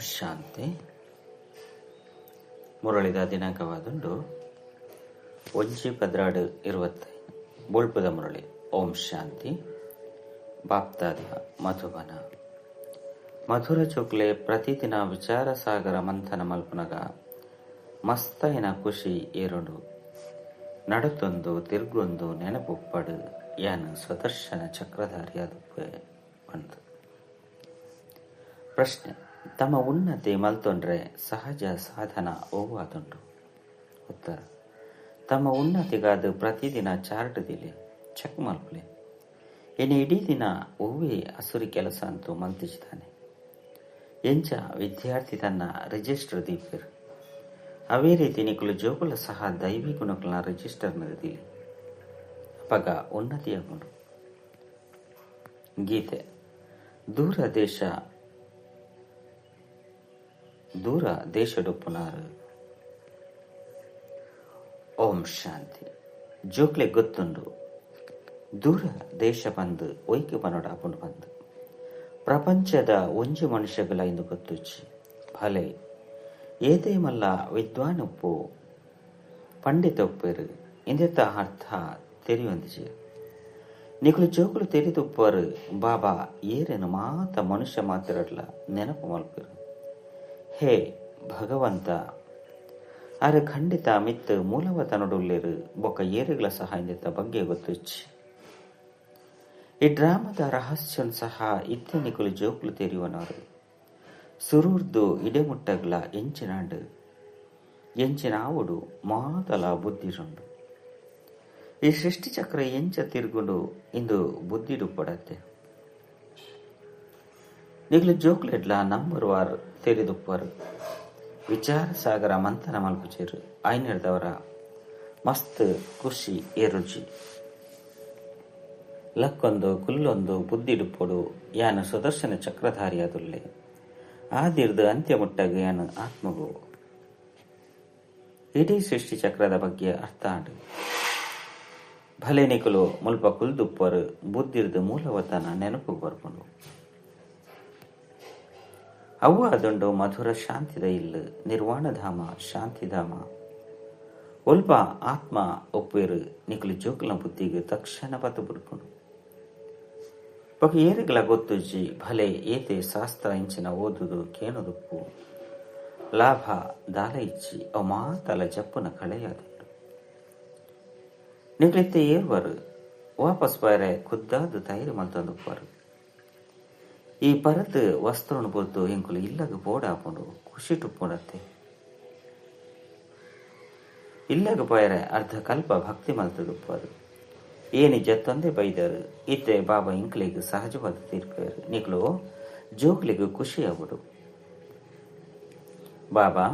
ಶಾಂತಿ. ಮುರಳಿದ ದಿನಾಂಕವಾದುಂಡು ಒಂಜಿ ಪದ್ರಾಡು ಇರುವತ್ತೆ ಬುಳ್ಪದ ಮುರಳಿ. ಓಂ ಶಾಂತಿ. ಬಾಪ್ತಾದ ಮಧುಬನ. ಮಧುರ ಚೋಕ್ಲೆ ಪ್ರತಿದಿನ ವಿಚಾರ ಸಾಗರ ಮಂಥನ ಮಲ್ಪನಗ ಮಸ್ತೈನ ಖುಷಿ ಏರುಂಡು. ನಡತೊಂದು ತಿರ್ಗೊಂದು ನೆನಪುಪ್ಪಡು ಯಾನು ಸ್ವದರ್ಶನ ಚಕ್ರಧಾರಿಯಾದ ಬಂತು ಪ್ರಶ್ನೆ. ತಮ್ಮ ಉನ್ನತಿ ಮಲ್ತೊಂಡ್ರೆ ಸಹಜ ಸಾಧನ ಓವಾದುಂಟು ಉತ್ತರ, ತಮ್ಮ ಉನ್ನತಿಗಾದ ಪ್ರತಿದಿನ ಚಾರ್ಟ್ ದಿಲಿ, ಚೆಕ್ ಮಲ್ಪಲೆ. ಇನ್ನು ಇಡೀ ದಿನ ಓವೇ ಹಸುರಿ ಕೆಲಸ ಅಂತೂ ಮಲ್ತಿದ್ದಾನೆ ಎಂಚ ವಿದ್ಯಾರ್ಥಿ ತನ್ನ ರಿಜಿಸ್ಟರ್ ದೀಪಿರು. ಅವೇ ರೀತಿ ನಿಕುಲು ಜೋಗುಲ ಸಹ ದೈವಿ ಗುಣಗಳನ್ನ ರಿಜಿಸ್ಟರ್ ದಿಲಿ. ಅಪಗ ಗುಣ ಗೀತೆ, ದೂರ ದೇಶ ದೂರ ದೇಶಡುಪ್ಪುನಾರು ಓಂ ಶಾಂತಿ. ಜೋಕ್ಲೆ ಗೊತ್ತುಂಡು. ದೂರ ದೇಶ ಬಂದು, ಒಯ್ಕೆ ಪನೋಡ ಆಪುಂಡು ಬಂದು. ಪ್ರಪಂಚದ ಒಂಜಿ ಮನುಷ್ಯಗಳ ಇಂದು ಗೊತ್ತುಚ್ಚಿ. ಭಲೆ, ಏದೇ ಮಲ್ಲ ವಿದ್ವಾನ್ ಉಪ್ಪು ಪಂಡಿತ ಒಪ್ಪರು ಇಂದೆತ್ತ ಅರ್ಥ ತೆರಿಯೊಂದಿಜಿ. ನಿಕುಲು ಜೋಕುಲು ತೆರಿದುಪ್ಪರು ಬಾಬಾ, ಏರೇನು ಮಾತ ಮನುಷ್ಯ ಮಾತ್ರ ನೆನಪು ಮಲ್ಪಿರು. ಹೇ ಭಗವಂತ, ಅರೆ ಖಂಡಿತ ಮಿತ್ ಮೂಲವತ ನಡುಲ್ಲಿರು ಬೊಕ್ಕ ಏರುಗಳ ಸಹಾಯದಿಂದ ಬಗ್ಗೆ ಗೊತ್ತಿಚ್ಚಿ. ಈ ಡ್ರಾಮದ ರಹಸ್ಯನ್ ಸಹ ಇತ್ತೆ ನಿಕುಲು ಜೋಕುಲು ತೆರೆಯುವನವರು. ಸುರೂರ್ದು ಇಡೆಮುಟ್ಟಗ್ಲ ಎಂಚಿನಾಂಡು ಎಂಚಿನ ಆವುಡು ಮಾತಲ ಬುದ್ಧಿರುಂಡು. ಈ ಸೃಷ್ಟಿಚಕ್ರ ಎಂಚ ತಿರುಗುಂಡು ಇಂದು ಬುದ್ಧಿಡು ಪಡತ್ತೆ. ನಿಗ್ಲು ಜೋಕ್ಲೆಡ್ಲ ನಂಬರ್ ವಾರ್ ತೆರೆದುಪ್ಪರು. ವಿಚಾರ ಸಾಗರ ಮಂಥನ ಮಲ್ಪುಚೇರು ಆಯ್ನಿಡ್ದವರ ಮಸ್ತ್ ಖುಷಿ ಏರುಜಿ. ಲಕ್ಕೊಂದು ಕುಲ್ಲೊಂದು ಬುದ್ಧಿಡುಪ್ಪೊಡು ಯಾನ ಸುದರ್ಶನ ಚಕ್ರಧಾರಿಯಾದುಲ್ಲೆ ಆದಿರ್ದು ಅಂತ್ಯ ಮುಟ್ಟಾಗ ಯಾನು ಆತ್ಮಗು. ಇಡೀ ಸೃಷ್ಟಿ ಚಕ್ರದ ಬಗ್ಗೆ ಅರ್ಥ ಆಡು. ಭಲೆ ನಿಕುಲು ಮುಲ್ಪ ಕುಲ್ದುಪ್ಪರು ಬುದ್ಧಿರ್ದು ಮೂಲವತನ ನೆನಪು ಬರ್ಕೊಂಡು ಅವು ಅದೊಂದು ಮಧುರ ಶಾಂತಿದ ಇಲ್ಲು, ನಿರ್ವಾಣಧಾಮ, ಶಾಂತಿಧಾಮ. ಒಲ್ಪ ಆತ್ಮ ಒಪ್ಪೇರು, ನಿಕಲ ಜೋಕುಲ ಬುದ್ಧಿಗೆ ತಕ್ಷಣ ಪತ್ತು ಬಿಡ್ಕೊಂಡು ಪಕ್ಕ ಏರಿಗಳ ಗೊತ್ತುಜ್ಜಿ, ಭಲೆ ಏತೆ ಶಾಸ್ತ್ರ ಇಂಚಿನ ಓದುದು ಕೇಣುದುಪ್ಪು. ಲಾಭ ದಾಲ ಇಚ್ಚಿ ಅವ ಮಾತಲ ಜಪ್ಪುನ ಕಳೆಯಾದ ನಿಗ್ಲೆತ್ತೆ ಏರ್ವರು, ವಾಪಸ್ ಬರೆ ಖುದ್ದಾದು ತೈರು ಮಲ್ತೊಂದುಪ್ಪರು ಈ ಪರತ್ ವಸ್ತ್ರವನ್ನು ಬೊದ್ದು ಎಂಕುಲು ಇಲ್ಲಗ ಹಾಕೊಂಡು ಖುಷಿ ಟುಪ್ಪುಂಡತ್ತೆ ಇಲ್ಲಗ ಪೋಯರೆ ಅರ್ಧ ಕಲ್ಪ ಭಕ್ತಿ ಮಲ್ತದುಪ್ಪರು ಏನಿ ಜತ್ತೊಂದೆ ಬೈದರು? ಇತ್ತೆ ಬಾಬಾ ಇಂಕ್ಲಿಗೆ ಸಹಜವಾದ ತೀರ್ಪೇರು. ನಿಕ್ಲು ಜೋಕ್ಲಿಗೆ ಖುಷಿ ಆಗ್ಬಿಡು ಬಾಬಾ,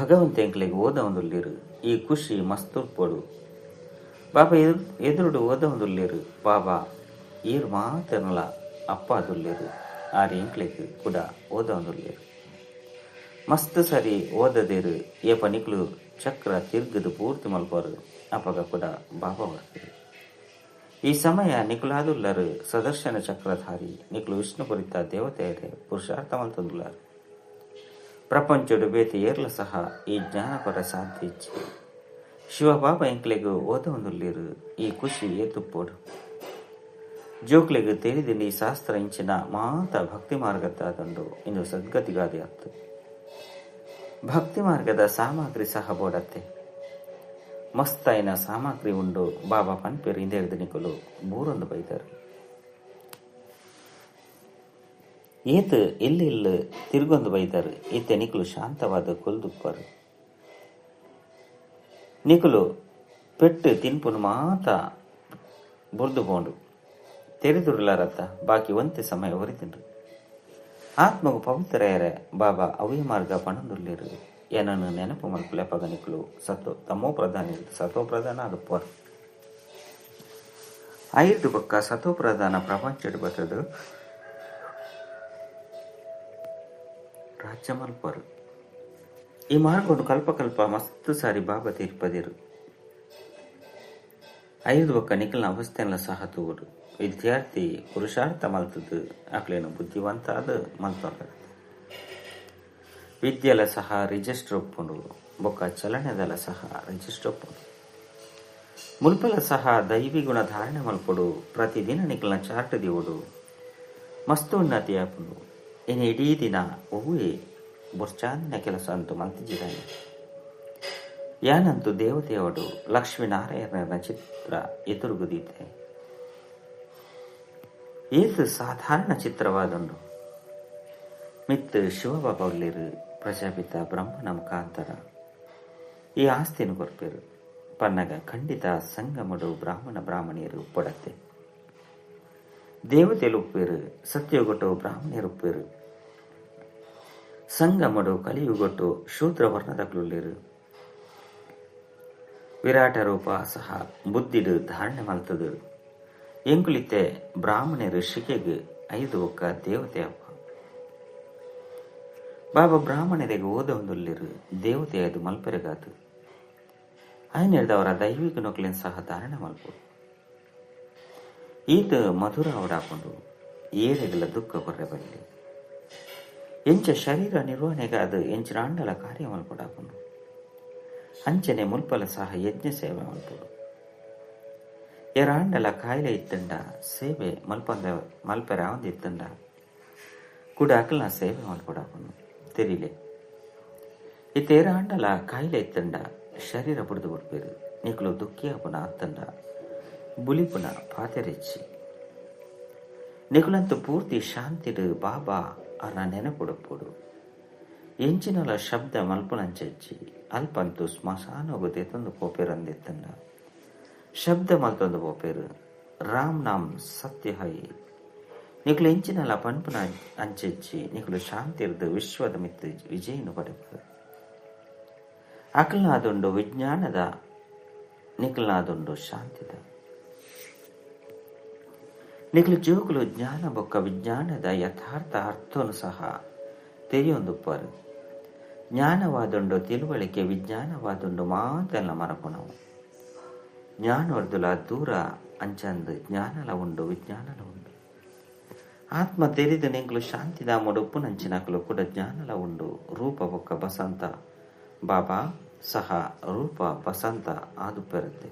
ಭಗವಂತ ಎಂಕ್ಲಿಗೆ ಓದವೊಂದುಲ್ಲಿರು ಈ ಖುಷಿ ಮಸ್ತುರ್ಪೊಡು. ಬಾಬಾ ಎದುರು ಎದುರುಡು ಓದವೊಂದುಲ್ಲಿರು ಬಾಬಾ ಈರು ಅಪ್ಪ ಅದುಲ್ಲೇರು ಆ ಎಂಕ್ಲೆಗ್ ಕೂಡ ಓದವೊಂದುಲ್ಲೇರು ಮಸ್ತ್ ಸರಿ ಓದದಿರು ಏಪ ನಿಕ್ಲು ಚಕ್ರ ತಿರ್ಗದು ಪೂರ್ತಿ ಮಲ್ಪರು ಅಪಗ ಕೂಡ ಬಾಬಾ ಬರ್ತೀರಿ ಈ ಸಮಯ ನಿಕುಲಾದುಲ್ಲರು ಸದರ್ಶನ ಚಕ್ರಧಾರಿ ನಿಕ್ಲು ವಿಷ್ಣುಪುರಿತ ದೇವತೆಯರೆ ಪುರುಷಾರ್ಥ ಪ್ರಪಂಚ ಪ್ರಪಂಚಡು ಬೇತಿ ಏರ್ಲ ಸಹ ಈ ಜ್ಞಾನಪರ ಸಾಧ್ಯ ಇಚ್ಚಿ ಶಿವಬಾಬಾ ಎಂಕ್ಲೆಗ್ ಓದವೊಂದುಲ್ಲಿರು ಈ ಖುಷಿ ಏತುಪ್ಪೋಡು. ಜೋಕ್ಲೆಗ್ ತಿಳಿದಿನಿ ಶಾಸ್ತ್ರ ಇಂಚಿನ ಮಾತ ಭಕ್ತಿ ಮಾರ್ಗದ್ದಾದಂಡು ಇಂದು ಸದ್ಗತಿಗಾದಿ ಅತ್ತು ಭಕ್ತಿ ಮಾರ್ಗದ ಸಾಮಗ್ರಿ ಸಹ ಬೋಡತ್ತೆ. ಮಸ್ತೈನ ಸಾಮಗ್ರಿ ಉಂಡು ಬಾಬಾ ಪನ್ಪೇರು ಹಿಂದೆ ಹಿಡಿದು ಮೂರೊಂದು ಬೈದರು. ಏತ್ ಇಲ್ಲಿ ಇಲ್ಲಿ ತಿರುಗೊಂದು ಬೈದರು. ಈತೆ ನಿಕಲು ಶಾಂತವಾದ ಕೊಲ್ದುಪ್ಪರು ನಿಕುಲು ಪೆಟ್ಟು ತಿನ್ಪುನು ಮಾತ ಬುರ್ದು ಬೋಂಡು ತೆರೆದುರ್ಲಾರತ್ತ. ಬಾಕಿ ಒಂತೆ ಸಮಯ ಹೊರಿತಿಂಡ್ರು ಆತ್ಮಗು ಪವಿತ್ರಯರೆ ಬಾಬಾ ಅವಯ ಮಾರ್ಗ ಪಣದುರ್ಲಿರು ಏನನ್ನು ನೆನಪು ಮಲ್ಪಲೆ ಪಗನಿಕಲು. ಸತ್ತು ತಮೋ ಪ್ರಧಾನ ಸತೋ ಪ್ರಧಾನ ಅದುಪ್ಪರು ಐದು ಬಕ್ಕ ಸತೋ ಪ್ರಧಾನ ಪ್ರಪಂಚ ಬತ್ತದು. ರಾಜ್ಯ ಮಲ್ಪರು. ಈ ಮಾರ್ಗೊಂಡು ಕಲ್ಪಕಲ್ಪ ಮಸ್ತ್ ಸಾರಿ ಬಾಬಾ ತೀರ್ಪದಿರು ಐದು ಬಕ್ಕ ನಿಖಲ್ನ ಅವಸ್ಥೆಲ್ಲ ಸಹ ತೂರು ವಿದ್ಯಾರ್ಥಿ ಪುರುಷಾರ್ಥ ಮಲ್ತದ್ದು ಅಕ್ಲೇನು ಬುದ್ಧಿವಂತ ಅದು ಮಲ್ತೊಂಡ ವಿದ್ಯೆಲ ಸಹ ರಿಜಿಸ್ಟರ್ ಒಪ್ಪುಂಡು ಬೊಕ್ಕ ಚಲನೆದಲ ಸಹ ರಿಜಿಸ್ಟರ್ ಒಪ್ಪುಂಡು ಮುಲ್ಪಲ ಸಹ ದೈವಿ ಗುಣ ಧಾರಣೆ ಮಲ್ಪೊಡು ಪ್ರತಿದಿನ ನಿಕ್ಲನ ಚಾರ್ಟ್ ದಿವಡು ಮಸ್ತ್ ಉನ್ನತಿ ಆಪುಂಡು. ಇನ್ನು ಇಡೀ ದಿನ ಹೂವೇ ಬುರ್ಚಾಂದಿನ ಕೆಲಸ ಅಂತೂ ಮಲ್ತಿಜಿದಾನೆ ಯಾನಂತೂ ದೇವತೆಯವಡು ಲಕ್ಷ್ಮೀನಾರಾಯಣನ ಚಿತ್ರ ಎದುರುಗುದಿದ್ದೆ. ಏತು ಸಾಧಾರಣ ಚಿತ್ರವಾದೊಂದು ಮಿತ್ ಶಿವಬಾಬಾ ಉಳ್ಳೇರು ಪ್ರಜಾಪಿತ ಬ್ರಹ್ಮನ ಮುಖಾಂತರ ಈ ಆಸ್ತಿಯನ್ನು ಕೊರ್ಪೇರು. ಪನ್ನಗ ಖಂಡಿತ ಸಂಗಮಡು ಬ್ರಾಹ್ಮಣ ಬ್ರಾಹ್ಮಣಿಯರು ಉಪ್ಪಡತ್ತೆ ದೇವತೆಲು ಉಪ್ಪೇರು ಸತ್ಯಗೊಟ್ಟು ಬ್ರಾಹ್ಮಣಿಯರು ಉಪ್ಪೇರು ಸಂಗಮಡು ಕಲಿಯುಗೊಟ್ಟು ಶೂದ್ರ ವರ್ಣದಕ್ಲುಳ್ಳೇರು ವಿರಾಟ ರೂಪ ಸಹ ಬುದ್ಧಿಡು ಧಾರಣೆ ಮಲ್ತದು. ಎಂಕುಲಿತೆ ಬ್ರಾಹ್ಮಣರು ಶಿಕೆಗೆ ಐದು ಒಕ್ಕ ದೇವತೆ ಅಪ್ಪ. ಬಾಬಾ ಬ್ರಾಹ್ಮಣರಿಗೆ ಓದ ಒಂದುಲ್ಲಿರು ದೇವತೆ ಅದು ಆಯ್ನಿರ್ದ ಆಯ್ನೆಡ್ದವರ ದೈವಿಕ ನೋಕ್ಲಿನ ಸಹ ಧಾರಣೆ ಮಲ್ಪು ಈತ ಮಧುರ ಓಡಾಕೊಂಡು ಏರೆಗಲ ದುಃಖ ಕೊರ್ರೆ ಬರಲಿ. ಎಂಚ ಶರೀರ ನಿರ್ವಹಣೆಗೆ ಅದು ಎಂಚಿನ ಅಂಡಲ ಕಾರ್ಯ ಮಲ್ಪಡಾಕೊಂಡು ಅಂಚನೆ ಮುಲ್ಪಲ ಸಹ ಯಜ್ಞ ಸೇವೆ ಮಲ್ಪುಡು ಎರಾಂಡಲ ಕಾಯಿಲೆ ಇತ್ತಂಡ ಸೇವೆ ಮಲ್ಪಂದ, ಮಲ್ಪೆರ ಒಂದು ಇತ್ತಂಡ ಕೂಡ ಅಕಲ್ನ ಸೇವೆ ಮಲ್ಪಡಾಕೊಂಡು ತೆರಿಲೆ. ಈ ತೇರಾಂಡಲ ಕಾಯಿಲೆ ಇತ್ತಂಡ ಶರೀರ ಬುಡಿದು ಬಿಡ್ಪೇರು, ನಿಕ್ಲು ದುಃಖಿ ಅಪುನ ಅತ್ತಂಡ ಬುಲಿಪುನ ಪಾತೆರೆಚ್ಚಿ. ನಿಕುಲಂತೂ ಪೂರ್ತಿ ಶಾಂತಿಡು, ಬಾಬಾ ಅನ್ನ ನೆನಪುಡುಪುಡು ಎಂಚಿನಲ ಶಬ್ದ ಮಲ್ಪುನಂಚಿ ಅಲ್ಪಂತೂ ಸ್ಮಶಾನ ಹೋಗುತ್ತೆ ತಂದು ಪೋಪೇರಂದಿತ್ತಂಡ ಶಬ್ದ ಮಲ್ತೊಂದು ಪೋಪೇರು ರಾಮ್ ನಾಮ್ ಸತ್ಯ ಹೈ ನಿಕುಲು ಎಂಚಿನಲ ಪನ್ಪುನ ಅಂಚೆಚ್ಚಿ ನಿಕುಲು ಶಾಂತಿರ್ದು ವಿಶ್ವದ ಮಿತ್ತು ವಿಜಯನು ಪಡೆಪರು ಅಕಲ್ನಾದುಂಡು ವಿಜ್ಞಾನದ ನಿಕಲ್ನಾದುಂಡು ಶಾಂತಿದ ನಿಕಲು ಜೋಗುಲು ಜ್ಞಾನ ಬೊಕ್ಕ ವಿಜ್ಞಾನದ ಯಥಾರ್ಥ ಅರ್ಥನು ಸಹ ತೆರೆಯೊಂದುಪ್ಪರು ಜ್ಞಾನವಾದುಂಡು ತಿಳುವಳಿಕೆ ವಿಜ್ಞಾನವಾದುಂಡು ಮಾತೆಲ್ಲ ಮರಪುಣವು ಜ್ಞಾನವರ್ದುಲ ದೂರ ಅಂಚಂದು ಜ್ಞಾನಲ ಉಂಡು ವಿಜ್ಞಾನಲ ಉಂಡು ಆತ್ಮ ತೆರೆದು ನಿಂಗ್ಲು ಶಾಂತಿದ ಮುಡುಪು ನಂಚಿನಕಲು ಕೂಡ ಜ್ಞಾನಲ ಉಂಡು ರೂಪ ಬೊಕ್ಕ ಬಸಂತ. ಬಾಬಾ ಸಹ ರೂಪ ಬಸಂತ ಆದು ಪೆರುತ್ತೆ.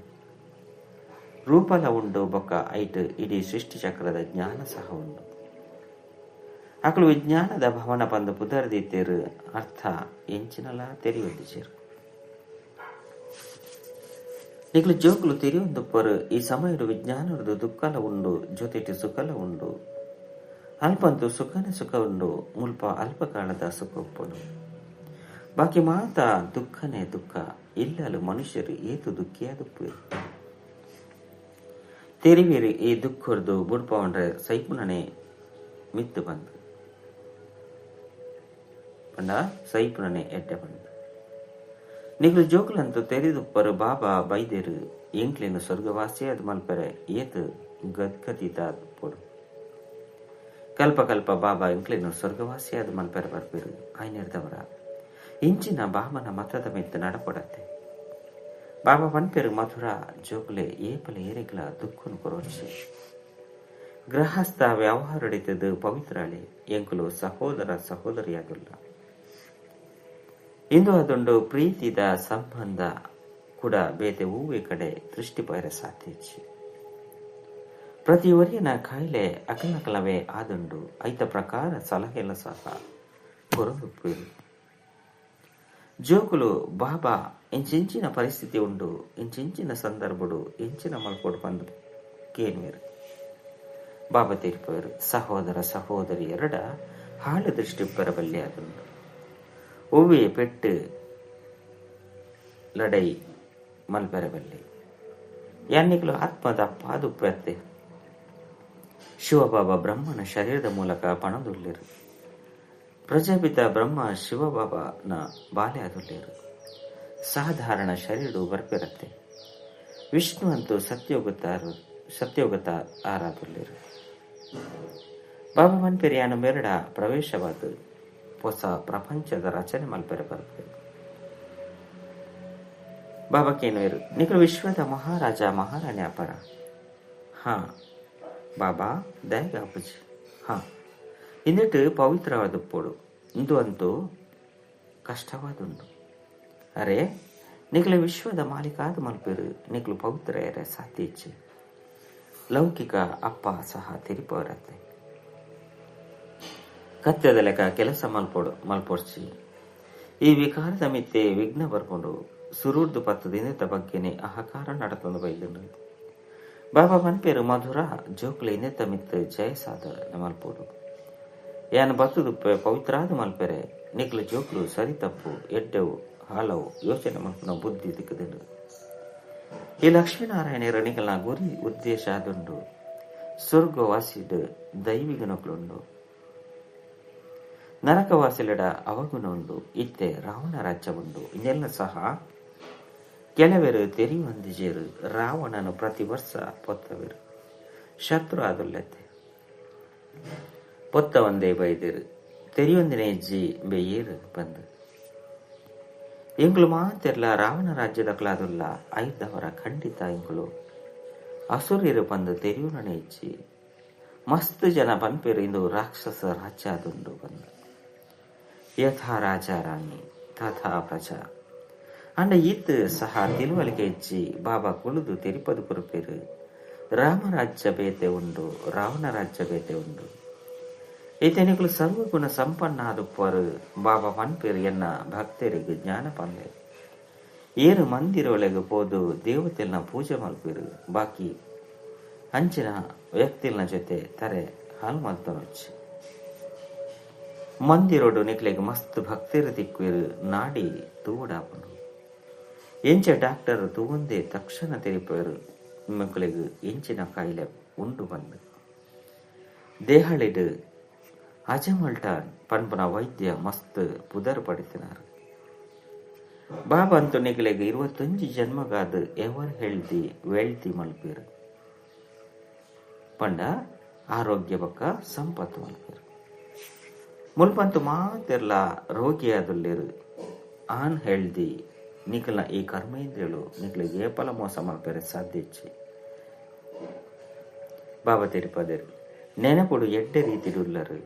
ರೂಪಲ ಉಂಡು ಬೊಕ್ಕ ಐಟ್ ಇಡೀ ಸೃಷ್ಟಿ ಚಕ್ರದ ಜ್ಞಾನ ಸಹ ಉಂಡು. ಅಕಲು ವಿಜ್ಞಾನದ ಭವನ ಬಂದು ಪುದರ್ದಿತ್ತೇರು ಅರ್ಥ ಎಂಚಿನಲ ತೆರೆಯೊಂದಿಚೇರು ನಿಕ್ಲು ಜೋಕುಲು ತೆರೆಯೊಂದುಪ್ಪರು ಈ ಸಮಯಡು ವಿಜ್ಞಾನದ ದುಃಖಲ ಉಂಡು ಜೊತೆಟು ಸುಖಲ ಉಂಡು. ಅಲ್ಪಂತು ಸುಖನ ಸುಖ ಉಂಡು, ಮುಲ್ಪ ಅಲ್ಪಕಾಲದ ಸುಖ ಉಪ್ಪಡು. ಬಾಕಿ ಮಾತ ದುಃಖನೇ ದುಃಖ, ಇಲ್ಲಲು ಮನುಷ್ಯರು ಏತು ದುಃಖಿಯಾದುಪ್ಪು ತೆರಿವೇರಿ ಈ ದುಃಖರ್ದು ಬುಡ್ಪವಂಡ್ರೆ ಸೈಪುನನೆ ಮಿತ್ತು ಬಂದು ಪಂಡ ಸೈಪುನನೆ ಎಡ್ಡೆ ಬಂದು ನಿಗ್ಲು ಜೋಕುಲಂತು ಪರ ಬಾಬಾ ಬೈದೆರು. ಎಂಕ್ಲೇನು ಸ್ವರ್ಗವಾಸಿಯಾದ ಮಲ್ಪರೆ. ಏತು ಗದ್ಗದಿತ ಪೊಡು. ಕಲ್ಪ ಕಲ್ಪ ಬಾಬಾ ಎಂಕ್ಲೇನು ಸ್ವರ್ಗವಾಸಿಯಾದ ಮಲ್ಪೆರೆ ಬರ್ಬೇರು. ಆಯ್ನೆರ್ದವರ. ಇಂಚಿನ ಬಾಮನ ಮತದ ಮೆತ್ತು ನಡಪಡತ್ತೆ. ಬಾಬಾ ಪನ್ಪೆರು ಮಧುರ ಜೋಗುಲೆ ಏಪಲ ಏರೆಗ್ಲ ದುಃಖನು ಕೊರೊಚ್ಚಿ ಗೃಹಸ್ಥ ವ್ಯವಹಾರಡಿತದು ಪವಿತ್ರಾಳಿ. ಎಂಕುಲು ಸಹೋದರ ಸಹೋದರಿಯಾದುಲ್ಲ ಇಂದು ಅದೊಂದು ಪ್ರೀತಿದ ಸಂಬಂಧ ಕೂಡ ಬೇತೆ ಹೂವೆ ಕಡೆ ದೃಷ್ಟಿ ಸಾಧ್ಯಚ್ಚಿ ಪ್ರತಿ ಒರಿಯನ ಕಾಯಿಲೆ ಅಕಲಕಲವೇ ಆದುಂಡು ಐತ ಪ್ರಕಾರ ಸಲಹೆಲ್ಲ ಸಹ ಜೋಕುಲು, ಬಾಬಾ, ಇಂಚಿಂಚಿನ ಪರಿಸ್ಥಿತಿ ಉಂಡು, ಇಂಚಿಂಚಿನ ಸಂದರ್ಭಡು, ಇಂಚಿನ ಮಲ್ಕೊಡು ಬಂದು ಕೇನ್ವೇರು. ಬಾಬಾ ತೀರ್ಪರು ಸಹೋದರ ಸಹೋದರಿ ಎರಡ ಹಾಳು ದೃಷ್ಟಿ ಬರಬಲ್ಲಿ ಆದುಂಡು. ಒವ್ವೆ ಪೆಟ್ಟು ಲಡೈ ಮಲ್ಬೆರಬಲ್ಲಿ ಯಾನಿಗಳು ಆತ್ಮದ ಪಾದುಪ್ರತೆ ಶಿವಬಾಬಾ ಬ್ರಹ್ಮನ ಶರೀರದ ಮೂಲಕ ಪಣದುಲ್ಲಿರು ಪ್ರಜಾಪಿತ ಬ್ರಹ್ಮ ಶಿವಬಾಬಾನ ಬಾಲ್ಯದಲ್ಲಿರು ಸಾಧಾರಣ ಶರೀರ ಬರ್ಪಿರತ್ತೆ. ವಿಷ್ಣು ಅಂತೂ ಸತ್ಯೋಗತಾರ ಸತ್ಯೋಗತ ಆರಾದುಲ್ಲಿರು ಬಾಬಾ ಮನ್ಪೆರಿಯಾನು ಮೆರಡ ಪ್ರವೇಶವಾದ ಹೊಸ ಪ್ರಪಂಚದ ರಚನೆ ಮಲ್ಪೆರೆ ಬರ್ಬೇಕು ಬಾಬಾ ಇರು. ನಿಖರು ವಿಶ್ವದ ಮಹಾರಾಜ ಮಹಾರಾಣಿ ಅಪರ. ಹಾ. ಬಾಬಾ ದಯಗ ಅಪ್ಪಜಿ ಹಾ. ಇನ್ನಿಟ್ಟು ಪವಿತ್ರವಾದ ಪೋಡು ಇಂದು ಅಂತೂ ಕಷ್ಟವಾದುಂಡು ಅರೆ ನಿಖಲ ವಿಶ್ವದ ಮಾಲೀಕಾದ ಮಲ್ಪಿರು. ನಿಕ್ಲು ಪವಿತ್ರ ಸಾತ್ಯಚ್ಚೆ ಲೌಕಿಕ ಅಪ್ಪ ಸಹ ತಿರುಪವರತ್ತೆ. ಕತ್ತೆದ ಲೆಕ್ಕ ಕೆಲಸ ಮಲ್ಪೊಡು, ಮಲ್ಪೋಡ್ಸಿ. ಈ ವಿಕಾರದ ಮಿತ್ತೆ ವಿಘ್ನ ಬರ್ಕೊಂಡು ಸುರೂರ್ದು ಪತ್ತದಿಂದ ಬಗ್ಗೆನೆ ಅಹಕಾರ ನಡತಂದು ಬೈದು ಬಾಬಾ ಮನ್ಪೇರು ಮಧುರ, ಜೋಕ್ಲೆ ಇನ್ನೆತ್ತ ಜಯ ಜಯಸಾದ ಮಲ್ಪೋಡು. ಯಾನ ಬತ್ತದು ಪವಿತ್ರಾದ ಮಲ್ಪೆರೆ ನಿಕ್ಲು ಜೋಕ್ಲು ಸರಿ ತಪ್ಪು, ಎಡ್ಡೆವು, ಹಾಲವು, ಯೋಚನೆ ಮಲ್ಪನ ಬುದ್ಧಿ ದಿಕ್ಕದಿಂಡು ಈ ಲಕ್ಷ್ಮೀನಾರಾಯಣರ ನಿಗಲ್ನ ಗುರಿ ಉದ್ದೇಶ ಆದುಂಡು ಸ್ವರ್ಗವಾಸಿಡ್ ದೈವಿಗ ನೊಕ್ಲುಂಡು ನರಕವಾಸಿಲಡ ಅವಗುಣುಂಡು ಇತ್ತೆ ರಾವಣ ರಾಜ್ಯವುಂಡು ಇನ್ನೆಲ್ಲ ಸಹ ಕೆಲವೇರು ತೆರಿವಂದಿಜೇರು, ರಾವಣನು ಪ್ರತಿ ವರ್ಷ ಪೊತ್ತವೇರು. ಶತ್ರು ಆದುಲ್ಲತೆ ಪೊತ್ತ ಒಂದೇ ಬೈದಿರು, ತೆರಿಯೊಂದಿನ ಹೆಜ್ಜಿ ಬೇಯೇರು ಬಂದು. ಇಂಗ್ಳು ಮಾತೆರ್ಲ ರಾವಣ ರಾಜ್ಯದ ಕ್ಲಾದುಲ್ಲ, ಐದವರ ಖಂಡಿತ ಇಂಗ್ಳು ಅಸುರಿರು ಬಂದು ತೆರಿಯುನನೆ ಜಿ. ಮಸ್ತ್ ಜನ ಪನ್ಪೇರು ಇಂದು ರಾಕ್ಷಸ ರಾಜ್ಯ ಆದುಂಡು ಬಂದು. ಯಥಾ ರಾಜ ರಾಣಿ ತಥಾ ಪ್ರಜಾ. ಈತ್ ಸಹ ತಿಳುವಳಿಕೆ ಇಚ್ಚಿ ಬಾಬಾ ಕುಳಿದು ತಿರುಪದು ಕುರುಪಿರು. ರಾಮರಾಜ್ಯ ಬೇತೆ ಉಂಡು, ರಾವಣ ರಾಜ್ಯ ಬೇತೆ ಉಂಡು. ಈತನಿಗಳು ಸರ್ವಗುಣ ಸಂಪನ್ನ ಆದುಪ್ಪರು ಬಾಬಾ ಪನ್ಪಿರು ಎನ್ನ ಭಕ್ತರಿಗೆ ಜ್ಞಾನ ಪಂದೆ ಏರು ಮಂದಿರೊಳಗೆ ಪೋದು ದೇವತೆಲ್ನ ಪೂಜೆ ಮಲ್ಪಿರು. ಬಾಕಿ ಅಂಚಿನ ವ್ಯಕ್ತಿಲ್ನ ಜೊತೆ ತರೆ ಹಾಲು ಮಲ್ತನೊಚ್ಚಿ ಮಂದಿರೋಡು ನಿಕ್ಲೆಗ್ ಮಸ್ತ್ ಭಕ್ತಿರ ತಿಕ್ಕಿರು ನಾಡಿ ತೂಡಾಪನು ಎಂಚ ಡಾಕ್ಟರ್ ತೂವಂದೆ ತಕ್ಷಣ ತೆರಿಪರು ಮಕ್ಕಳಿಗೆ ಎಂಚಿನ ಕಾಯಿಲೆ ಉಂಡು ಬಂದು. ದೇಹಳಿಡ್ ಅಜಮಲ್ಟಾನ್ ಪನ್ಪನ ವೈದ್ಯ ಮಸ್ತ್ ಪುದರ್ ಪಡಿಸಿನಾರು. ಬಾಬಾ ಅಂತೂ ನಿಗಲೆಗೆ ಇರುವತ್ತೊಂಜಿ ಜನ್ಮಗಾದ ಎವರ್ ಹೆಲ್ತಿ ವೆಲ್ತಿ ಮಲ್ಪೇರು. ಪಂಡ ಆರೋಗ್ಯ ಬಕ್ಕ ಸಂಪತ್ತು ಮಲ್ಪೇರು. ಮುಲ್ಪಂತು ಮಾತೆಲ್ಲ ರೋಗಿಯಾದುಲ್ಲೇರು ಆನ್ ಹೆಲ್ದಿ ನಿಖಲ್ನ ಈ ಕರ್ಮೇಂದ್ರಿಯಳು ನಿಖಲಿಗೆ ಏಪಲ ಮೋಸ ಮಲ್ಪೇರೆ ಸಾಧ್ಯ ಇಚ್ಚಿ ಬಾಬಾ ತಿರುಪದೇರು, ನೆನಪುಡು ಎಡ್ಡೆ ರೀತಿಡುಲ್ಲರು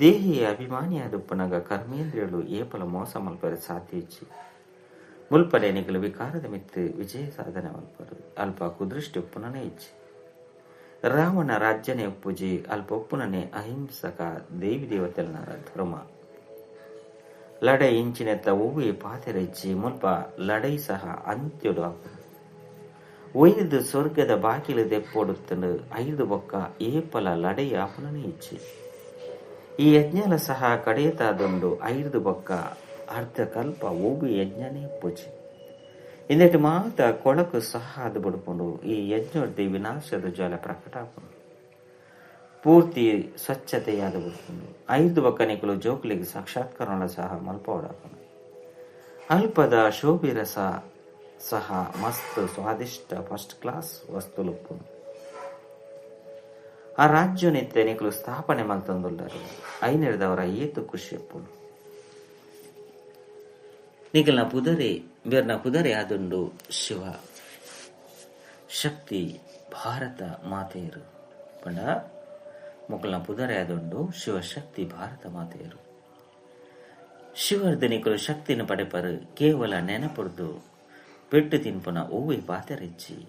ದೇಹಿ ಅಭಿಮಾನಿಯಾದುಪ್ಪನಾಗ ಕರ್ಮೇಂದ್ರಿಯಳು ಏಪಲ ಮೋಸ ಮಲ್ಪರೆ ಸಾಧ್ಯ ಇಚ್ಚಿ ಮುಲ್ಪನೆ ನಿಖಲು ವಿಕಾರದ ಮಿತ್ತು ವಿಜಯ ಸಾಧನೆ ಮಲ್ಪರು. ಅಲ್ಪ ಕುದೃಷ್ಟಿ ಉಪ್ಪುನನೇ ಇಚ್ಚಿ. ರಾವಣ ರಾಜ್ಯನೇ ಒಪ್ಪುಜಿ ಅಲ್ಪ ಅಹಿಂಸಕ ದೇವಿ ದೇವತೆಲ್ನ ಧರ್ಮ. ಲಡೈ ಇಂಚಿನೆತ್ತ ಹೂವಿ ಪಾತೆರೆಚ್ಚಿ ಮುಲ್ಪ ಲಡೈ ಸಹ ಅಂತ್ಯಡು ಒಯ್ದು ಸ್ವರ್ಗದ ಬಾಕಿಲು ದೆಪ್ಪೊಡುತ್ತನು ಐದು ಬೊಕ್ಕ ಏಪಲ ಲಡೈ ಆಪುನನೇ ಇಚ್ಚಿ. ಈ ಯಜ್ಞಲ ಸಹ ಕಡೆಯತಾದೊಂದು ಐದು ಬೊಕ್ಕ ಅರ್ಧ ಕಲ್ಪ ಓಬಿ ಯಜ್ಞನೇ ಪೂಜೆ. ಇಂದటి ಮಾತ ಕೊಳಕು ಸಹ ಅದು ಬಡ್ಕೊಂಡು ಈ ಯಜ್ಞೋರ್ದಿ ವಿನಾಶದ ಜಲ ಪ್ರಕಟ ಆಪುಂಡು ಪೂರ್ತಿ ಸ್ವಚ್ಛತೆಯಾದ ಬಿಡ್ಕೊಂಡು ಐದು ಬಕ್ಕನಿಗಳು ಜೋಕ್ಲಿಗೆ ಸಾಕ್ಷಾತ್ಕಾರ ಸಹ ಮಲ್ಪವಡಾಪುಂಡು ಅಲ್ಪದ ಶೋಭಿರಸ ಸಹ ಮಸ್ತ್ ಸ್ವಾದಿಷ್ಟ ಫಸ್ಟ್ ಕ್ಲಾಸ್ ವಸ್ತುಲುಪ್ಪುಂಡು ಆ ರಾಜ್ಯ ನಿತ್ಯ ನಿಕಲು ಸ್ಥಾಪನೆ ಮಲ್ತಂದುಲ್ಲರು ಐನೆಡ್ದವರ ಏತು ಖುಷಿ ಎಪ್ಪುಂಡು ನಿಖಲ್ನ ಪುದರೆ ಬೇರ್ನ ಪುದರೆ ಅದುಂಡು ಶಿವ. ಶಕ್ತಿ ಭಾರತ ಮಾತೆಯರು. ಪಂಡ ಪುದರೆ ಅದುಂಡು ಶಿವಶಕ್ತಿ ಭಾರತ ಮಾತೆಯರು. ಶಿವರ್ಧನಿಕರು ಶಕ್ತಿನ ಪಡೆಪರು ಕೇವಲ ನೆನಪುರ್ದು ಪೆಟ್ಟು ತಿನ್ಪುನ ಓವೇ ಪಾತೆರೆಚ್ಚಿ.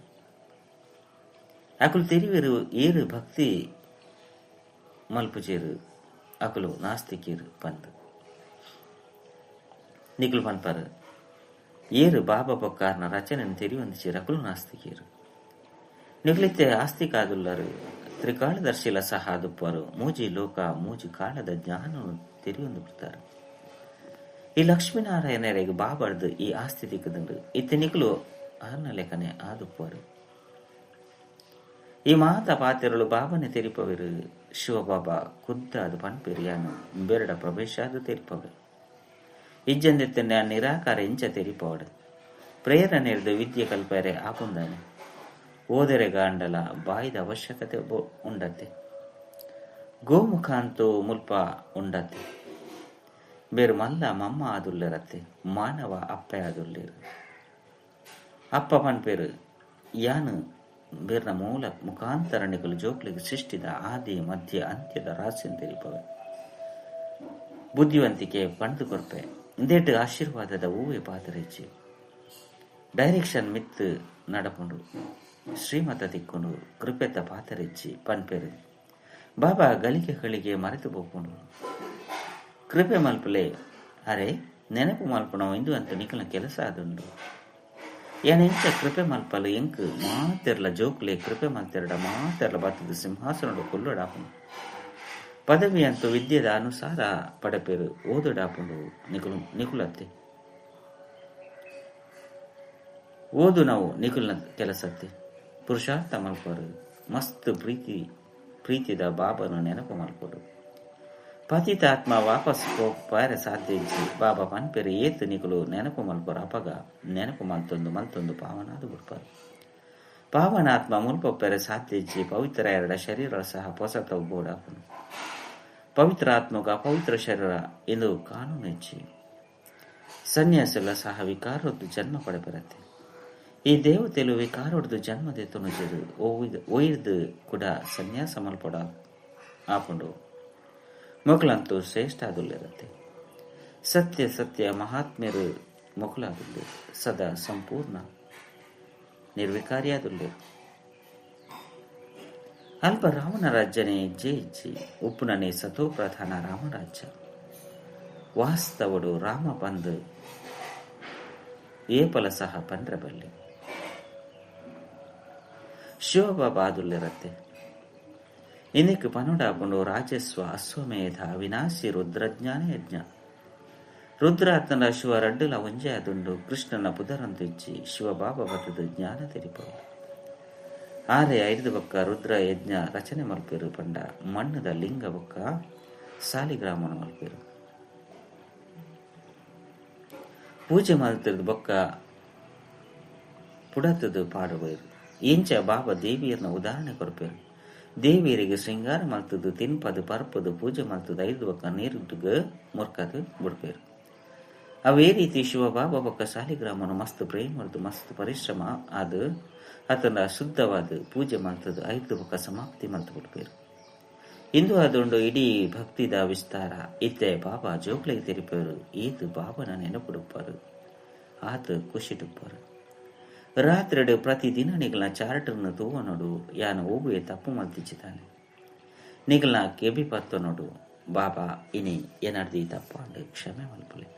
ಅಕುಲು ತೆರಿವರು ಏರು ಭಕ್ತಿ ಮಲ್ಪುಜೇರು ಅಕುಲು ನಾಸ್ತಿಕೀರು ಪಂದು ನಿಕುಲು ಪನ್ಪರ್ ಏರು ಬಾಬಾ ಬೊಕ್ಕಾರ್ನ ರಚನೆಯನ್ನು ತೆರಿಯೊಂದಿಸಿ ರಕುಲು ನಾಸ್ತಿಕೀರು. ನಿಗ್ಲಿತ್ತೆ ಆಸ್ತಿಕಾದುಲ್ಲರು ಸಹ ದುಪ್ಪರು ಮೂಜಿ ಲೋಕ, ಮೂಜಿ ಕಾಲದ ಜ್ಞಾನವನ್ನು ತೆರಿಯೊಂದು ಬಿಡ್ತಾರೆ ಈ ಲಕ್ಷ್ಮೀನಾರಾಯಣರಿಗೆ ಬಾಬಾರ್ದು, ಈ ಆಸ್ತಿ ದಿಕ್ಕದಂಡು ಇತ್ತನಿಕಲು ಅದನ್ನ ಲೆಕ್ಕನೆ ಆದುಪ್ಪರು. ಈ ಮಾತ ಪಾತಿರಳು ಬಾಬನೆ ತೆರಿಪವಿರು. ಶಿವಬಾಬಾ ಖುದ್ದಾದ ಪನ್ಪೆರಿಯಾನು ಬೆರಡ ಆದ ತೆರಿಪವರು. ಇಜ್ಜಂದೆತ್ತನೆ ಆ ನಿರಾಕಾರ ಇಂಚ ತೆರಿಪವಡು ಪ್ರೇರಣೆ ಹಿಡಿದು ವಿದ್ಯೆ ಕಲ್ಪರೆ ಆಪುಂದಾನೆ ಓದರೆ ಗಾಂಡಲ, ಬಾಯಿದ ಅವಶ್ಯಕತೆ ಉಂಡತ್ತೆ ಗೋಮುಖ ಅಂತೂ ಮುಲ್ಪ ಉಂಡತ್ತೆ ಬೇರು ಮಲ್ಲ ಮಮ್ಮ ಆದುಲ್ಲರತ್ತೆ ಮಾನವ ಅಪ್ಪೆ ಆದುಲ್ಲಿರ ಅಪ್ಪ ಪನ್ಪೇರು ಯಾನು ಬೇರ್ನ ಮೂಲ ಮುಖಾಂತರಣಿಗಳು ಜೋಕ್ಲಿಗೆ ಸೃಷ್ಟಿದ ಆದಿ, ಮಧ್ಯ, ಅಂತ್ಯದ ರಹಸ್ಯ ಬುದ್ಧಿವಂತಿಕೆ ಪಣಿದು ಕೊರ್ಪೆ. ಇಂದೇಟು ಆಶೀರ್ವಾದದ ಹೂವೆ ಪಾತರಿಚ್ಚಿ ಡೈರೆಕ್ಷನ್ ಮಿತ್ತು ನಡಪುಂಡು ಶ್ರೀಮತ ತಿಕ್ಕುಂಡು, ಕೃಪೆತ ಪಾತರಿಚ್ಚಿ ಪನ್ಪೆರು ಬಾಬಾ ಗಳಿಗೆ ಮರೆತು ಹೋಗ್ಕೊಂಡು. ಕೃಪೆ ಮಲ್ಪಲೆ, ಅರೆ, ನೆನಪು ಮಲ್ಪಣ, ಇಂದು ಅಂತ ನಿಖಲ ಕೆಲಸ ಆದುಂಡು ಏನೆಂಚ ಕೃಪೆ ಮಲ್ಪಲು ಎಂಕ್ ಮಾತೆರ್ಲ ಜೋಕ್ಲೆ, ಕೃಪೆ ಮಲ್ತೆರಡ ಮಾತೆರ್ಲ ಬತ್ತದ ಸಿಂಹಾಸನಡು ಕುಲ್ಲುಡಾಪುಂಡು ಪದವಿ ಅಂತೂ ವಿದ್ಯೆದ ಅನುಸಾರ ಪಡಪೇರು ಓದುಡಾಪುಂಡು ನಿಕುಲು, ನಿಕುಲತ್ತೆ. ಓದು ನಾವು ನಿಕುಲ್ನ ಕೆಲಸತ್ತೆ. ಪುರುಷಾರ್ಥ ಮಲ್ಪರು ಮಸ್ತ್ ಪ್ರೀತಿ, ಪ್ರೀತಿದ ಬಾಬನ ನೆನಪು ಮಲ್ಪಡು ಪತಿತಾತ್ಮ ವಾಪಸ್ ಹೋಗ್ಪಾರೆ ಸಾಧ್ಯ ಇಜ್ಜಿ ಬಾಬಾ ಪನ್ಪೆರೆ ಏತ್ ನಿಕುಲು ನೆನಪು ಮಲ್ಪರು ಅಪಗ ನೆನಪು ಮಲ್ತೊಂದು ಮಲ್ತೊಂದು ಪಾವನಾದ ಬಿಡ್ಪಾರು. ಪಾವನಾತ್ಮ ಮುಲ್ಪೊಪ್ಪೆರೆ ಸಾಧ್ಯ ಇಜ್ಜಿ ಪವಿತ್ರ ಎರಡ ಶರೀರ ಸಹ ಪೊಸತ ಬೋಡಾಪನು ಪವಿತ್ರ ಆತ್ಮಗ ಪವಿತ್ರ ಶರೀರ ಎಂದು ಕಾನೂನು ಹೆಚ್ಚಿ. ಸನ್ಯಾಸಿಗಳ ಸಹ ವಿಕಾರದ್ದು ಜನ್ಮ ಪಡೆಬರತ್ತೆ. ಈ ದೇವತೆಲು ವಿಕಾರೊಡ್ದು ಜನ್ಮದೆ ತುಣುಜರು ಒಯ್ದು ಕೂಡ ಸನ್ಯಾಸ ಮಲ್ಪಡ ಆಪುಂಡು ಮೊಗಲಂತೂ ಶ್ರೇಷ್ಠ ಆದುಲ್ಲಿರತ್ತೆ. ಸತ್ಯ ಸತ್ಯ ಮಹಾತ್ಮ್ಯರು ಮೊಗಲಾದುಲ್ಲಿ ಸದಾ ಸಂಪೂರ್ಣ ನಿರ್ವಿಕಾರಿಯಾದುಲ್ಲೆ ಅಲ್ಪ ರಾವಣ ರಾಜ್ಯನೇ ಹೆಜ್ಜೆ ಹೆಜ್ಜೆ ಉಪ್ಪುನನೆ ಸತೋ ಪ್ರಧಾನ ರಾಮರಾಜ್ಯ. ವಾಸ್ತವಡು ರಾಮ ಬಂದು ಏಪಲ ಸಹ ಪಂದ್ರಬಲ್ಲಿ. ಶಿವಬಾಬಾದುಲ್ಲಿರತ್ತೆ ಇನ್ನಿಕ್ ಪನುಡಾಪುಂಡು ರಾಜಸ್ವ ಅಶ್ವಮೇಧ ವಿನಾಶಿ ರುದ್ರಜ್ಞಾನ ಯಜ್ಞ ರುದ್ರಾತ್ಮನ ಶಿವ ರಡ್ಡುಲ ಒಂಜೆ ಅದುಂಡು ಕೃಷ್ಣನ ಪುದರಂದು ಇಚ್ಚಿ ಶಿವಬಾಬಾ ಬತದ ಜ್ಞಾನ ತೆರಿಪವು ಆರೆ ಐದು ಬೊಕ್ಕ ರುದ್ರ ಯಜ್ಞ ರಚನೆ ಮಲ್ಪೇರು ಪಂಡ ಮಣ್ಣದ ಲಿಂಗ ಬೊಕ್ಕ ಸಾಲಿಗ್ರಾಮನ ಮಲ್ಪೇರು. ಪೂಜೆ ಮಲ್ತಿರ್ದು ಬೊಕ್ಕ ಪುಡತದು ಪಾಡುವರು ಇಂಚ ಬಾಬಾ ದೇವಿಯರ್ನ ಉದಾಹರಣೆ ಕೊರಪೇರು. ದೇವಿಯರಿಗೆ ಶೃಂಗಾರ ಮಲ್ತದ್ದು, ತಿನ್ಪದು, ಪರ್ಪದು, ಪೂಜೆ ಮಲ್ತದ್ದು ಐದು ಬೊಕ್ಕ ನೀರುಗ ಮುರ್ಕದು ಬಿಡ್ಪೇರು. ಅವೇ ರೀತಿ ಶಿವಬಾಬಾ ಸಾಲಿಗ್ರಾಮನು ಮಸ್ತ್ ಪ್ರೇಮರ್ದು ಮಸ್ತ್ ಪರಿಶ್ರಮ ಆದ ಆತನ ಶುದ್ಧವಾದ ಪೂಜೆ ಮಂತ್ರದ ಐದು ಬೊಕ್ಕ ಸಮಾಪ್ತಿ ಮಲ್ತು ಕೊಡ್ಬೇಕು ಇಂದು ಅದೊಂದು ಇಡೀ ಭಕ್ತಿದ ವಿಸ್ತಾರ. ಇತ್ತೆ ಬಾಬಾ ಜೋಕ್ಲಿಗೆ ತೆರಿಪರು ಈತು ಬಾಬನ ನೆನಪುಡುಪ್ಪರು, ಆತ ಖುಷಿಡುಪ್ಪರು ರಾತ್ರಿಡು ಪ್ರತಿದಿನ ನಿಗಲ ಚಾರ್ಟರ್ನ ತೂವ ನೋಡು, ಯಾನ ಹೋಗುವೆ ತಪ್ಪು ಮಲ್ತಿಚ್ಚಿತಾನೆ ನಿಗಲ ಕೆಬಿ ಪತ್ತ ನೋಡು, ಬಾಬಾ, ಇನಿ ಏನರ್ದಿ ಅಂಡು ಕ್ಷಮೆ ಮಲ್ಪಲೆ.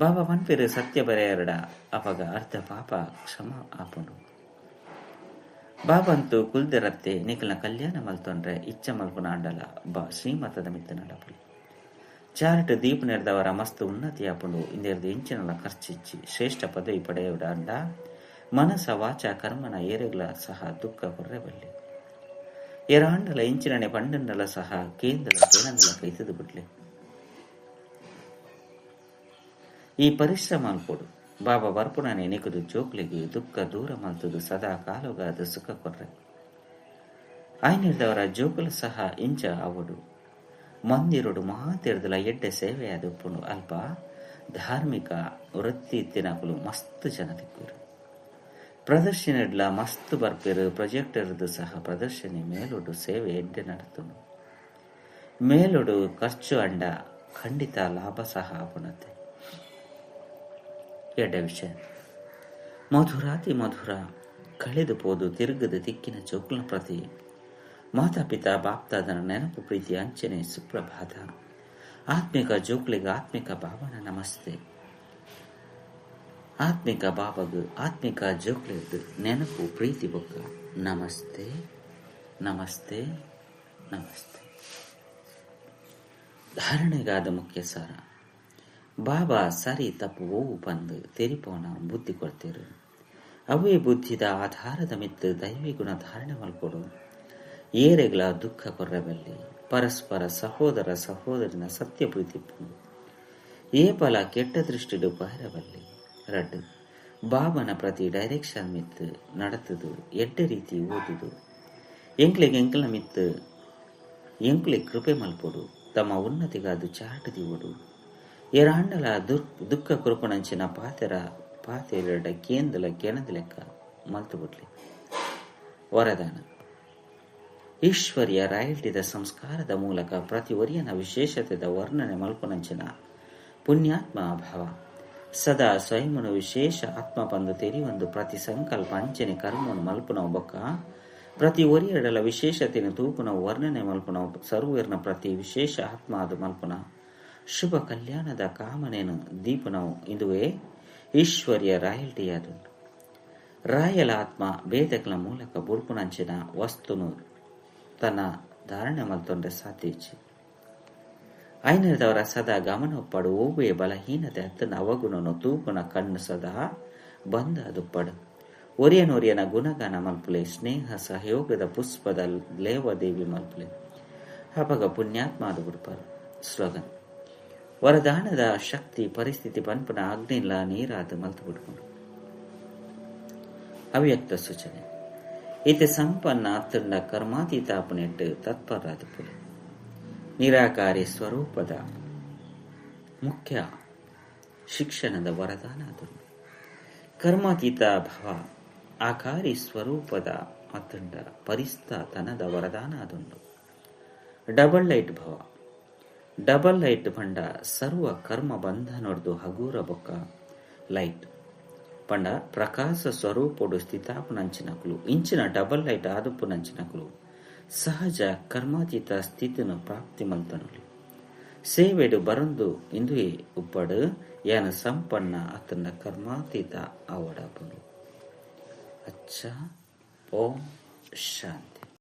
ಬಾಬಾ ಮನ್ಪೇರು ಸತ್ಯ ಬರೆಯರಡ. ಅಪಗ ಅರ್ಧ ಪಾಪ ಕ್ಷಮ ಆಪುಂಡು. ಬಾಬಂತು ಕುಲ್ದಿರತ್ತೆ ನಿಖಲ ಕಲ್ಯಾಣ ಮಲ್ತೊಂಡ್ರೆ ಇಚ್ಛ ಮಲ್ಪುನ ಅಂಡಲ. ಬಾ, ಶ್ರೀಮತದ ಮಿತ್ತ ನಡಪುಲಿ. ಚಾರ್ಟ್ ದೀಪ ನೆರೆದವರ ಮಸ್ತ್ ಉನ್ನತಿ ಆಪುಂಡು. ಇಂದೆರ್ದು ಇಂಚಿನಲ ಖರ್ಚಿಚ್ಚಿ, ಶ್ರೇಷ್ಠ ಪದವಿ ಪಡೆಯುವುಡ ಅಂಡ. ಮನಸ, ವಾಚ, ಕರ್ಮನ ಏರೆಗಳ ಸಹ ದುಃಖ ಕೊರ್ರೆಬಲ್ಲೆ ಎರಾಂಡಲ ಇಂಚಿನನೆ ಪಂಡಂಡಲ ಸಹ ಕೇಂದ್ರ ಕೇನಂದಲ ಕೈತದು ಬಿಡ್ಲೆ ಈ ಪರಿಶ್ರಮ ಅನ್ಕೊಡು ಬಾಬಾ ಬರ್ಪುಣನೆ ನಿಕುದು ಜೋಕ್ಲಿಗೆ ದುಃಖ ದೂರ ಮಲ್ತದು, ಸದಾ ಕಾಲುಗಾದ ಸುಖ ಕೊರ್ರೆ ಆಯ್ನಿರ್ದವರ ಜೋಕುಲು ಸಹ ಇಂಚ ಅವಡು. ಮಂದಿರುಡು ಮಾತಿರ್ದಲ ಎಡ್ಡೆ ಸೇವೆಯಾದ ಉಪ್ಪುಂಡು. ಅಲ್ಪ ಧಾರ್ಮಿಕ ವೃತ್ತಿ ತಿನಕುಲು ಮಸ್ತ್ ಜನ ದಿಕ್ಕುರು ಪ್ರದರ್ಶನಡ್ಲ ಮಸ್ತ್ ಬರ್ಪಿರು, ಪ್ರೊಜೆಕ್ಟರ್ದು ಸಹ ಪ್ರದರ್ಶನ ಮೇಲುಡು ಸೇವೆ ಎಡ್ಡೆ ನಡತುಂಡು. ಮೇಲುಡು ಖರ್ಚು ಅಂಡ ಖಂಡಿತ ಲಾಭ ಸಹ ಆಪುಣತೆ ಎಡ್ಡ ವಿಷಯ. ಮಧುರಾತಿ ಮಧುರ, ಕಳೆದು ಪೋದು ತಿರುಗದ ದಿಕ್ಕಿನ ಚೌಕಲ ಪ್ರತಿ. ಮಾತಾಪಿತಾ ಬಾಪ್ತಾದನ ನೆನಪು ಪ್ರೀತಿ ಅಂಚನೆ ಸುಪ್ರಭಾತ. ಆತ್ಮಿಕ ಜೋಕ್ಲಿಗ ಆತ್ಮಿಕ ಭಾವನ ನಮಸ್ತೆ. ಆತ್ಮಿಕ ಬಾಬಗ ಆತ್ಮಿಕ ಜೋಕ್ಲಿಗ್ ನೆನಪು ಪ್ರೀತಿ ಬೊಕ್ಕ. ನಮಸ್ತೆ ನಮಸ್ತೆ ನಮಸ್ತೆ. ಧಾರಣೆಗಾದ ಮುಖ್ಯ ಸಾರ. ಬಾಬಾ ಸರಿ ತಪ್ಪು ಓವು ಬಂದು ತೆರಿಪೋನ ಬುದ್ಧಿ ಕೊಡ್ತೀರು. ಅವೇ ಬುದ್ಧಿದ ಆಧಾರದ ಮಿತ್ತು ದೈವಿ ಗುಣ ಧಾರಣೆ ಮಲ್ಕೊಡು ಏರೆಗಳ ದುಃಖ ಕೊರ್ರಬಲ್ಲಿ, ಪರಸ್ಪರ ಸಹೋದರ ಸಹೋದರಿನ ಸತ್ಯ ಪ್ರೀತಿ ಏಪಲ ಕೆಟ್ಟ ದೃಷ್ಟಿಡು ಪಹರಬಲ್ಲಿ. ರಡ್ ಬಾಬನ ಪ್ರತಿ ಡೈರೆಕ್ಷನ್ ಮಿತ್ತು ನಡತದು, ಎಡ್ಡ ರೀತಿ ಓದುದು. ಎಂಕ್ಲೆಗೆ ಎಂಕ್ಲ ಮಿತ್ತು ಎಂಕ್ಲೆ ಕೃಪೆ ಮಲ್ಪೊಡು, ತಮ್ಮ ಉನ್ನತಿಗಾದು ಚಾಟದಿ ಓಡು. ಎರಾಂಡಲ ದುಃಖ ಕೃಪಣಂಚಿನ ಪಾತೆರ, ಪಾತೆರಡ ಕೇಂದಲ ಕೆಣದ ಲೆಕ್ಕ ಮಲ್ತು ಬಿಡ್ಲಿ ವರದಾನ. ಈಶ್ವರ್ಯ ರಾಯಲ್ಟಿದ ಸಂಸ್ಕಾರದ ಮೂಲಕ ಪ್ರತಿ ಒರಿಯನ ವಿಶೇಷತೆದ ವರ್ಣನೆ ಮಲ್ಪುನಂಚಿನ ಪುಣ್ಯಾತ್ಮ ಭಾವ. ಸದಾ ಸ್ವಯಂನು ವಿಶೇಷ ಆತ್ಮ ಬಂದು ತೆರಿ ಒಂದು ಪ್ರತಿ ಸಂಕಲ್ಪ ಅಂಚನೆ ಕರ್ಮನು ಮಲ್ಪುನ ಬೊಕ್ಕ. ಪ್ರತಿ ಒರಿಯಡಲ ವಿಶೇಷತೆಯನ್ನು ತೂಪುನ ವರ್ಣನೆ ಮಲ್ಪುನ ಸರ್ವೇರ್ನ ಪ್ರತಿ ವಿಶೇಷ ಆತ್ಮ ಅದು ಮಲ್ಪುನ. ಶುಭ ಕಲ್ಯಾಣದ ಕಾಮನೆಯನ್ನು ದೀಪನವು ಇದುವೇ ಈಶ್ವರ್ಯ ರಾಯಲ್ಟಿಯಾದ ರಾಯಲ ಆತ್ಮ ಭೇದಗಳ ಮೂಲಕ ಬುರ್ಪುನಂಚಿನ ವಸ್ತುನು ತನ್ನ ಧಾರಣೆ ಮಲ್ತೊಂಡ ಸಾಧ್ಯಚಿ ಐನದವರ ಸದಾ ಗಮನೊಪ್ಪಡು ಓಬೆ ಬಲಹೀನತೆ ಅತ್ತನ ಅವಗುಣನು ತೂಪುನ ಕಣ್ಣು ಸದಾ ಬಂದ ದುಪ್ಪಡು ಒರಿಯನೊರಿಯನ ಗುಣಗಾನ ಮಲ್ಪುಲೆ, ಸ್ನೇಹ ಸಹಯೋಗದ ಪುಷ್ಪದ ಲೇವದೇವಿ ಮಲ್ಪುಲೆ. ಹಬಗ ಪುಣ್ಯಾತ್ಮ ಅದು ಬಿಡ್ಪಾರು ಸ್ಲೋಗನ್ ವರದಾನದ ಶಕ್ತಿ, ಪರಿಸ್ಥಿತಿ ಪನ್ಪುನ ಅಗ್ನಿಲ್ಲ ನೀರಾದ ಮಲ್ತು ಬಿಡ್ಕೊಂಡು ಅವ್ಯಕ್ತ ಸೂಚನೆ. ಇತ ಸಂಪನ್ನ ಅತ್ತಂಡ ಕರ್ಮಾತೀತಾಪನೆಟ್ಟು ತತ್ಪರಾದ ಪುಲೆ. ನಿರಾಕಾರಿ ಸ್ವರೂಪದ ಮುಖ್ಯ ಶಿಕ್ಷಣದ ವರದಾನ ಅದು ಕರ್ಮಾತೀತ ಭವ ಆಕಾರಿ ಸ್ವರೂಪದ ಅತ್ತಂಡ ಪರಿಸ್ಥಾತನದ ವರದಾನ ಅದುಂಡು ಡಬಲ್ ಲೈಟ್ ಭಾವ. ಡಬಲ್ ಲೈಟ್ ಪಂಡ ಸರ್ವ ಕರ್ಮ ಬಂಧನೊಡ್ದು ಹಗೂರ ಬೊಕ್ಕ. ಲೈಟ್. ಪಂಡ ಪ್ರಕಾಶ ಸ್ವರೂಪಡು ಸ್ಥಿತಾಪುನಂಚಿನಕುಲು ಇಂಚಿನ ಡಬಲ್ ಲೈಟ್ ಆದುಪುನಂಚಿನಕುಲು ಸಹಜ ಕರ್ಮಾತೀತ ಸ್ಥಿತಿನ ಪ್ರಾಪ್ತಿ ಮಂತನುಲು. ಸೇವೆಡು ಬರಂದು ಇಂದುಯೇ ಉಪ್ಪಡು ಯಾನ ಸಂಪನ್ನ ಅತನ ಕರ್ಮಾತೀತ ಅವಡಬನು ಅಚ್ಚ. ಓಂ. ಶಾಂತಿ.